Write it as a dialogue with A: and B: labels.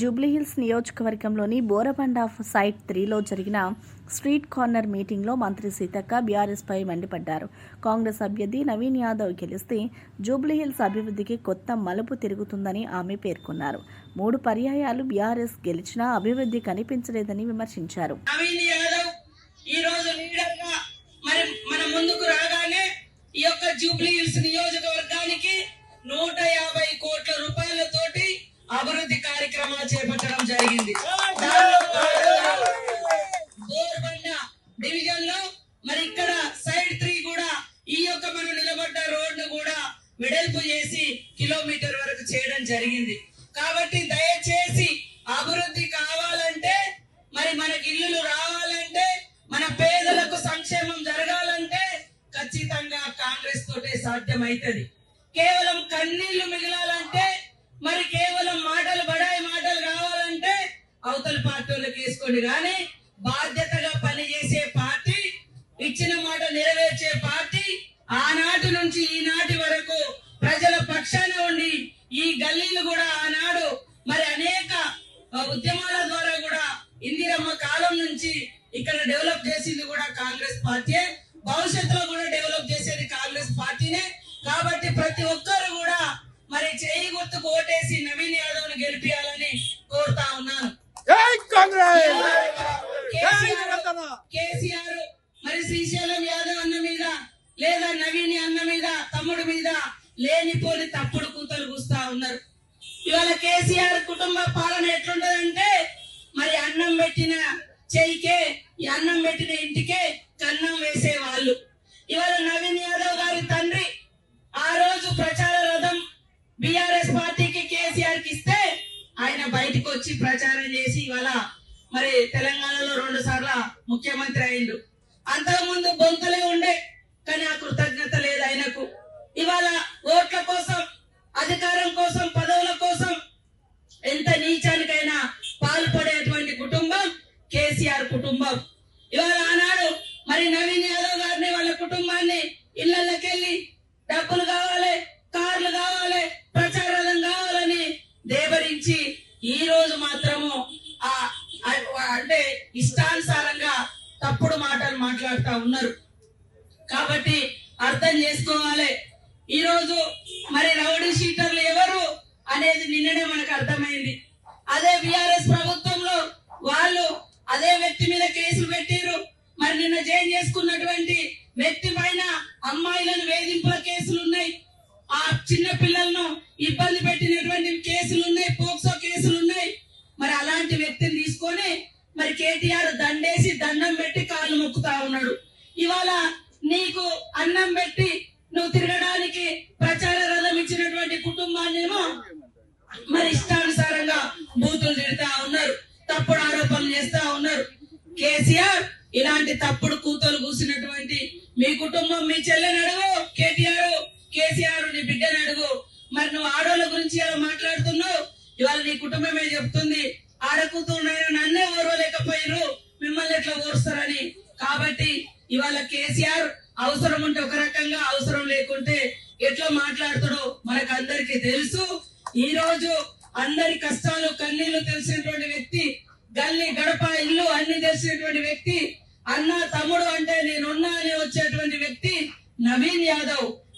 A: జూబ్లీహిల్స్ నియోజకవర్గంలోని బోరబండ సైట్ త్రీలో జరిగిన స్ట్రీట్ కార్నర్ మీటింగ్లో మంత్రి సీతక్క బీఆర్ఎస్పై మండిపడ్డారు. కాంగ్రెస్ అభ్యర్థి నవీన్ యాదవ్ గెలిస్తే జూబ్లీహిల్స్ అభివృద్ధికి కొత్త మలుపు తిరుగుతుందని ఆమె పేర్కొన్నారు. మూడు పర్యాయాలు బీఆర్ఎస్ గెలిచినా అభివృద్ధి కనిపించలేదని విమర్శించారు.
B: మన ముందుకు రాగానే ఈ యొక్క నియోజకవర్గానికి నూట యాభై అభివృద్ధి కార్యక్రమాలు చేపట్టడం జరిగింది. డివిజన్లో మరి ఇక్కడ సైడ్ త్రీ కూడా ఈ యొక్క మనం నిలబడ్డ రోడ్డు కూడా వెడల్పు చేసి కిలోమీటర్ వరకు చేయడం జరిగింది. కాబట్టి దయచేసి అభివృద్ధి కావాలంటే మరి మనకి ఇల్లులు రావాలంటే మన పేదలకు సంక్షేమం జరగాలంటే ఖచ్చితంగా కాంగ్రెస్ తోటే సాధ్యమైతుంది. కేవలం కన్నీళ్ళు మిగిలాలంటే మరి కేవలం మాటలు బడాయి మాటలు కావాలంటే అవతల పార్టీలకు వేసుకోండి. కానీ బాధ్యతగా పనిచేసే పార్టీ ఇచ్చిన మాట నెరవేర్చే పార్టీ ఆనాటి నుంచి ఈనాటి వరకు ప్రజల పక్షాన ఉండి ఈ గల్లీలు కూడా ఆనాడు మరి అనేక ఉద్యమాల ద్వారా కూడా ఇందిరమ్మ కాలం నుంచి ఇక్కడ డెవలప్ చేసింది కూడా కాంగ్రెస్ పార్టీ భవిష్యత్తులో కూడా డెవలప్ చేసేది కాంగ్రెస్ పార్టీనే. కాబట్టి ప్రతి ఒక్క శ్రీశైలం యాదవ్ అన్న మీద లేదా నవీని అన్న మీద తమ్ముడు మీద లేనిపోని తప్పుడు కూతలు కూస్తా ఉన్నారు. ఇవాళ కేసీఆర్ కుటుంబ పాలన ఎట్లుంటదంటే మరి అన్నం పెట్టిన చెయ్యికే అన్నం పెట్టిన ఇంటికే కన్నం వేసే వాళ్ళు ఇవాళ నవీన్ యాదవ్ గారి తండ్రి ఆ రోజు ప్రచార రథం బిఆర్ఎస్ పార్టీకి కేసీఆర్కి ఇస్తే ఆయన బయటకు వచ్చి ప్రచారం చేసి ఇవాళ మరి తెలంగాణలో రెండు సార్ల ముఖ్యమంత్రి అయిండు. అంతకుముందు బొంతలే ఉండే కానీ ఆ కృతజ్ఞత లేదు ఆయనకు. ఇవాళ ఓట్ల కోసం అధికారం కోసం పదవుల కోసం ఎంత నీచానికైనా పాల్పడేటువంటి కుటుంబం కేసీఆర్ కుటుంబం. ఇవాళ ఆనాడు మరి నవీన్ యాదవ్ గారిని వాళ్ళ కుటుంబాన్ని ఇళ్ళకెళ్ళి డబ్బులు కావాలి కార్లు కావాలి ప్రచారం కావాలని దేవరించి ఈ రోజు మాత్రము ఆ అంటే ఇష్టానుసారంగా తప్పుడు మాట్లాడుతూ ఉన్నారు. కాబట్టి అర్థం చేసుకోవాలి. ఈ రోజు మరి రౌడీ షీటర్లు ఎవరు అనేది నిన్ననే మనకు అర్థమైంది. అదే బిఆర్ఎస్ ప్రభుత్వంలో వాళ్ళు అదే వ్యక్తి మీద కేసులు పెట్టారు మరి నిన్న జైలు చేసుకున్నటువంటి వ్యక్తి పైన అమ్మాయిలను వేధింపుల కేసులు ఉన్నాయి. ఆ చిన్న పిల్లలను ఇబ్బంది పెట్టినటువంటి కేసులు ఉన్నాయి పోక్సో కేసులు ఉన్నాయి. మరి అలాంటి వ్యక్తిని తీసుకొని మరి కేటీఆర్ దండేసి దండం పెట్టి కాళ్ళు మొక్కుతా ఉన్నాడు. ఇవాళ నీకు అన్నం పెట్టి నువ్వు తిరగడానికి ప్రచార రథం ఇచ్చినటువంటి కుటుంబాన్నేమో మరి ఇష్టానుసారంగా బూతులు తిడతా ఉన్నారు. తప్పుడు ఆరోపణలు చేస్తా ఉన్నారు. కేసీఆర్ ఇలాంటి తప్పుడు కూతలు కూసినటువంటి మీ కుటుంబం మీ చెల్లెని అడుగు కేటీఆర్ కేసీఆర్ నీ బిడ్డని అడుగు. మరి నువ్వు ఆడోళ్ళ గురించి ఎలా మాట్లాడుతున్నావు? ఇవాళ నీ కుటుంబమే చెప్తుంది ఆడకూతురునైనా నన్నే ఓర్వలేకపోయారు మిమ్మల్ని ఎట్లా ఓరుస్తారని కాబట్టి ఇవాళ కేసీఆర్ అవసరం ఉంటే ఒక రకంగా అవసరం లేకుంటే ఎట్లా మాట్లాడుతాడో మనకు అందరికీ తెలుసు. ఈ రోజు అందరి కష్టాలు కన్నీళ్ళు తెలిసినటువంటి వ్యక్తి గల్లి గడప ఇల్లు అన్ని తెలిసినటువంటి వ్యక్తి అన్న తమ్ముడు అంటే నేనున్నా అని వచ్చేటువంటి వ్యక్తి నవీన్ యాదవ్.